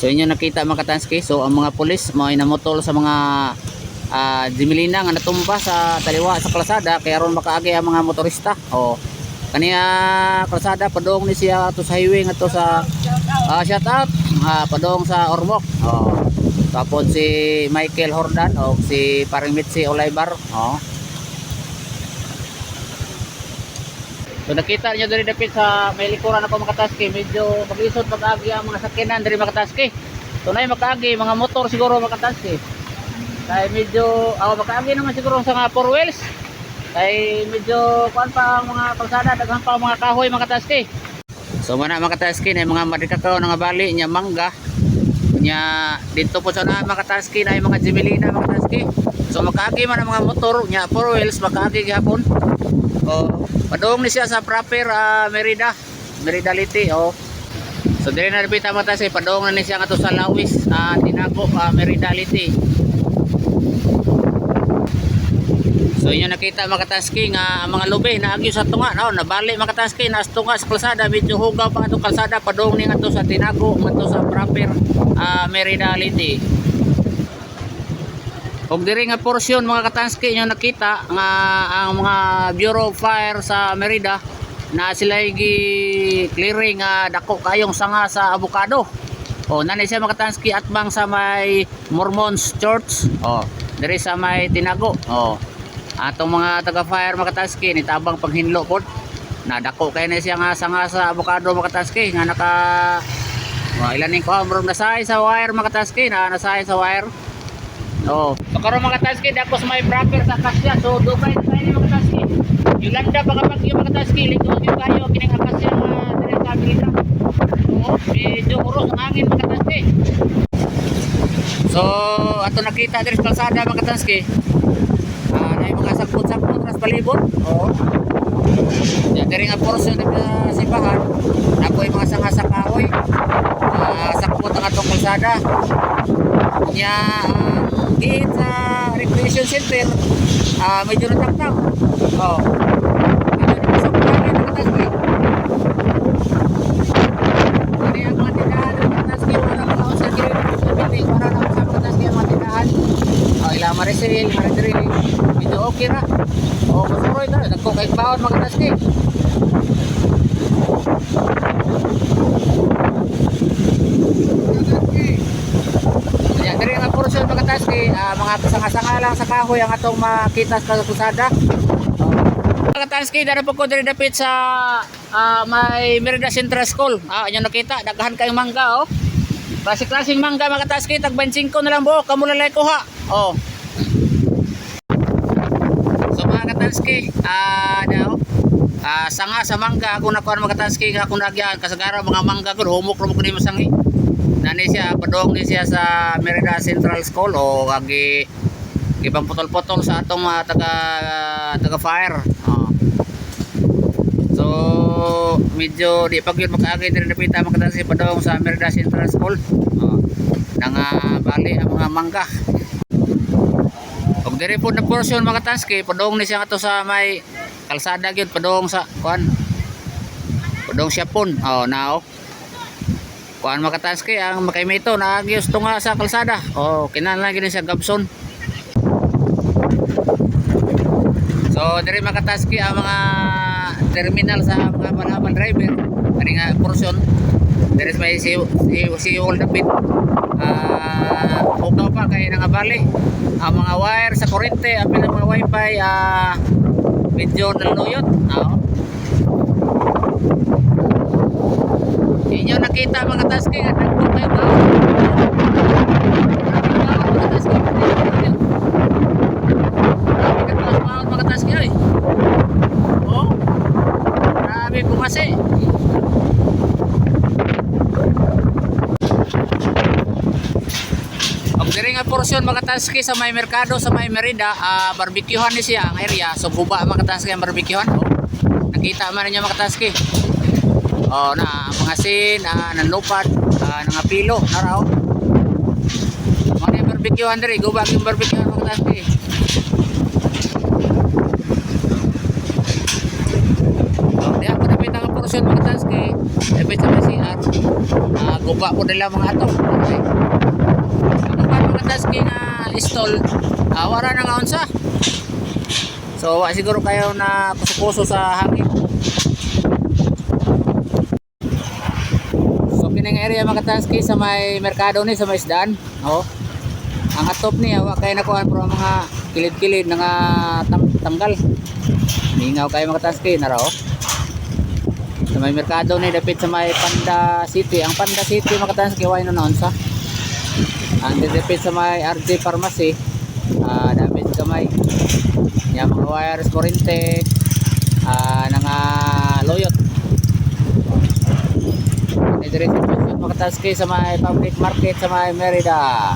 So inyo nakita mga katanski. So ang mga pulis mo inamotol sa mga ah Jimilina nga natumba sa taliwa sa kalsada kaya ron makaagi ang mga motorista. O kaniya kalsada padong ni siya to sa highway nga to sa ah, shout out ah, padong sa Ormoc. O tapos si Michael Hordan o si Paring Mitzi Olaybar. O So nakita niyo diri dapit sa may likuran ako mga taski, medyo maglisod pag-agi ang mga sakyanan diri mga taski. So nay makaagi mga motor siguro mga taski. Kay medyo ako makaagi naman siguro sa mga four wheels. Kay medyo kuan pa ang mga kalsada daghan pa mga kahoy mga taski. So mana mga taski na mga madikakaw nga bali nya mangga. Nya dito po sa na mga taski na yung mga jimelina mga taski. So makaagi man ang mga motor nya four wheels makaagi gihapon. O, padung ni siya sa proper ah, Merida. Merida Liti, oh. So dire na repita mata say padung ni siya nga to sa Lawis, ah, Tinago, ah, Merida Liti. So inyo nakita makataski nga ang mga lubi na agyo sa tunga no nabali makataski na tunga sa kalsada medyo hugaw pa atong kalsada padung ni nga to sa Tinago ngadto sa proper ah, Merida Liti. Og diri nga porsyon mga katanski inyo nakita nga ang mga Bureau of Fire sa Merida na sila gi clearing nga dako kayong sanga sa avocado. O nanay siya mga katanski at bang sa may Mormons Church. O diri sa may Tinago. O atong mga taga fire mga katanski ni tabang paghinlo pod na dako kay na siya nga sanga sa avocado mga katanski nga naka Mga ilan ning ko bro nasay sa wire mga katanski na nasay sa wire. Oo. So karon mga taski dako sa may proper sa kasya. So dugay na kayo mga taski. Yolanda baka pag yung mga taski lito yung kayo kining kasya nga dire sa bilita. Oo, medyo uros ang hangin mga taski. So ato nakita dire sa kalsada mga taski. Ah, na yung mga sakpot-sakpot ras palibot. Oo. Ya, dari nga portion ng uh, sipahan, napo yung mga sanga sa kahoy. Uh, sakpot ang atong kalsada. Nya ang gate sa recreation center, ah medyo nataktak. Oh. Medyo napasok na mga tindahan ng kataski, wala mga sa kiri sa building, na sa kataski ang mga tindahan. Oh, ilang marisil, maridiri. Medyo okay ra. Oh, masuroy na. Nagko kay baon mga. Kaya diri nga portion mga taski, ah, mga sanga-sanga lang sa kahoy ang atong makita sa kusada. Mga taski, dara po ko diri dapit sa ah, may Merida Central School. Ah, inyo nakita, daghan kayong mangga oh. Klase-klaseng mangga mga taski, tag 25 na lang buo, kamo lalay kuha. Oh. So mga katanski, ah, daw, ah, sanga sa mangga, kung nakuha mga katanski, kung nagyan, kasagara mga mangga ko, humok rumok ni masangi nani siya padong ni siya sa Merida Central School o agi ibang putol-putol sa atong mga taga taga fire. Oh. so medyo di pag yun makaagi din napita makadala si padong sa Merida Central School. Oh. nang ah, bali ang mga mangga. Og diri po na portion mga tanski padong ni siya nga to sa may kalsada gyud padong sa kuan padong siya pun. Oh now kuan makataski ang makaimito naagiyos to nga sa kalsada. O kinahanglan gini sa Gabson. So diri makataski ang mga terminal sa mga balaban driver. Kani nga portion sa may si si, si Old David ah uh, pa kay nangabali. Ang mga wire sa kuryente ang mga wifi ah medyo naluyot. Ah taski mga taski ay. Oh. Grabe po kasi. Ang diri nga portion mga taski sa may merkado sa may Merida, ah barbecuehan ni siya ang area. So guba mga taski ang barbecuehan. Oh. Nakita man niya mga taski. Oh, na mga sin, ah, nanlupad, ah, nga pilo, na raw. Mga barbecue andre, go back yung barbecue mga taski. Oh, di ako napita nga connection mga Tansky, dapat sa may CR, uh, guba po nila mga ato. Okay. Ano ba mga Tansky nga install, uh, wala na nga unsa. So, siguro kayo na kuso-kuso sa hangin. Kining area mga Tansky sa may merkado ni, sa may isdaan. Oh. Ang atop niya, wa kayo nakuha pero mga kilid-kilid na nga tam- tanggal. Mingaw kayo mga nara oh. Sa may merkado ni, dapit sa may Panda City. Ang Panda City mga Tansky, wa na naon sa. Ang dapit sa may RJ Pharmacy, ah dapit sa may yung mga wires kurente ah nga loyot Idris mga Tansky sa may public market sa may Merida